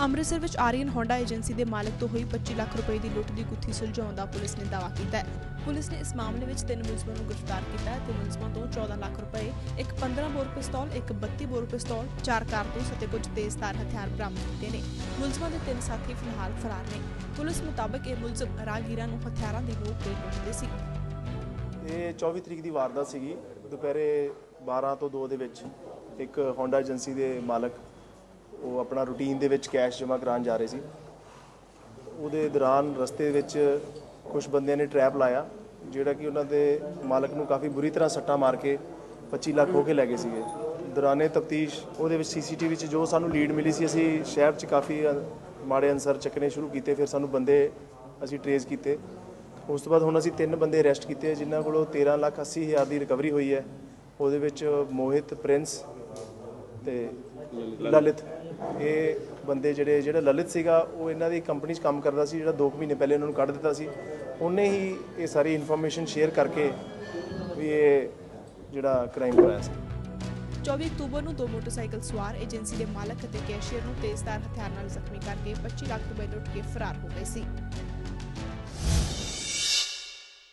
ਅੰਮ੍ਰਿਤਸਰ ਵਿੱਚ Aryan Honda agency ਦੇ ਮਾਲਕ ਤੋਂ ਹੋਈ 25 ਲੱਖ ਰੁਪਏ ਦੀ ਲੁੱਟ ਦੀ ਗੁੱਥੀ ਸੁਲਝਾਉਣ ਦਾ ਪੁਲਿਸ ਨੇ ਦਾਅਵਾ ਕੀਤਾ ਹੈ। ਪੁਲਿਸ ਨੇ ਇਸ ਮਾਮਲੇ ਵਿੱਚ ਤਿੰਨ ਮੁਲਜ਼ਮਾਂ ਨੂੰ ਗ੍ਰਿਫਤਾਰ ਕੀਤਾ ਤੇ ਮੁਲਜ਼ਮਾਂ ਤੋਂ 14 ਲੱਖ ਰੁਪਏ, ਇੱਕ 15 ਬੋਰ ਪਿਸਤੌਲ, ਇੱਕ 32 ਬੋਰ ਪਿਸਤੌਲ, ਚਾਰ ਕਾਰਤੂਸ ਅਤੇ ਕੁਝ ਤੇਜ਼ਧਾਰ ਹਥਿਆਰ ਬਰਾਮਦ ਕੀਤੇ ਨੇ। ਮੁਲਜ਼ਮਾਂ ਦੇ ਤਿੰਨ ਸਾਥੀ ਫਿਲਹਾਲ ਫਰਾਰ ਨੇ। ਪੁਲਿਸ ਮੁਤਾਬਕ ਇਹ ਮੁਲਜ਼ਮ ਰਾਹਗੀਰਾਂ ਨੂੰ ਹਥਿਆਰਾਂ ਦੀ ਲੋੜ ਤੇ ਲੁੱਟਦੇ ਸੀ। ਇਹ 24 ਤਰੀਕ ਦੀ ਵਾਰਦਾਤ ਸੀਗੀ। ਦੁਪਹਿਰੇ 12 ਤੋਂ 2 ਦੇ ਵਿੱਚ ਇੱਕ ਹੋਂਡਾ ਏਜੰਸੀ ਦੇ ਮਾਲਕ ਉਹ ਆਪਣਾ ਰੂਟੀਨ ਦੇ ਵਿੱਚ ਕੈਸ਼ ਜਮ੍ਹਾਂ ਕਰਾਉਣ ਜਾ ਰਹੇ ਸੀ। ਉਹਦੇ ਦੌਰਾਨ ਰਸਤੇ ਵਿੱਚ ਕੁਝ ਬੰਦਿਆਂ ਨੇ ਟਰੈਪ ਲਾਇਆ, ਜਿਹੜਾ ਕਿ ਉਹਨਾਂ ਦੇ ਮਾਲਕ ਨੂੰ ਕਾਫੀ ਬੁਰੀ ਤਰ੍ਹਾਂ ਸੱਟਾਂ ਮਾਰ ਕੇ 25 ਲੱਖ ਹੋ ਕੇ ਲੈ ਗਏ ਸੀਗੇ। ਦੌਰਾਨੇ ਤਫਤੀਸ਼, ਉਹਦੇ ਵਿੱਚ ਸੀਸੀਟੀਵੀ 'ਚ ਜੋ ਸਾਨੂੰ ਲੀਡ ਮਿਲੀ ਸੀ, ਅਸੀਂ ਸ਼ਹਿਰ 'ਚ ਕਾਫੀ ਮਾੜੇ ਅਨਸਰ ਚੱਕਣੇ ਸ਼ੁਰੂ ਕੀਤੇ, ਫਿਰ ਸਾਨੂੰ ਬੰਦੇ ਅਸੀਂ ਟਰੇਸ ਕੀਤੇ। ਉਸ ਤੋਂ ਬਾਅਦ ਹੁਣ ਅਸੀਂ ਤਿੰਨ ਬੰਦੇ ਅਰੈਸਟ ਕੀਤੇ, ਜਿਨ੍ਹਾਂ ਕੋਲੋਂ 13 ਲੱਖ 80 ਹਜ਼ਾਰ ਦੀ ਰਿਕਵਰੀ ਹੋਈ ਹੈ। ਉਹਦੇ ਵਿੱਚ ਮੋਹਿਤ ਪ੍ਰਿੰਸ ਤੇ ਲਲਿਤ। ਇਹ ਬੰਦੇ ਜਿਹੜੇ, ਜਿਹੜਾ ਲਲਿਤ ਸੀਗਾ, ਉਹ ਇਹਨਾਂ ਦੀ ਕੰਪਨੀ 'ਚ ਕੰਮ ਕਰਦਾ ਸੀ, ਜਿਹੜਾ 2 ਮਹੀਨੇ ਪਹਿਲੇ ਉਹਨਾਂ ਨੂੰ ਕੱਢ ਦਿੱਤਾ ਸੀ। ਉਹਨੇ ਹੀ ਇਹ ਸਾਰੀ ਇਨਫੋਰਮੇਸ਼ਨ ਸ਼ੇਅਰ ਕਰਕੇ ਵੀ ਇਹ ਜਿਹੜਾ ਕ੍ਰਾਈਮ ਕਰਾਇਆ ਸੀ। 24 ਅਕਤੂਬਰ ਨੂੰ ਦੋ ਮੋਟਰਸਾਈਕਲ ਸਵਾਰ ਏਜੰਸੀ ਦੇ ਮਾਲਕ ਅਤੇ ਕੈਸ਼ੀਅਰ ਨੂੰ ਤੇਜ਼ਧਾਰ ਹਥਿਆਰ ਨਾਲ ਜ਼ਖਮੀ ਕਰਕੇ 25 ਲੱਖ ਰੁਪਏ ਲੁੱਟ ਕੇ ਫਰਾਰ ਹੋ ਗਏ ਸੀ।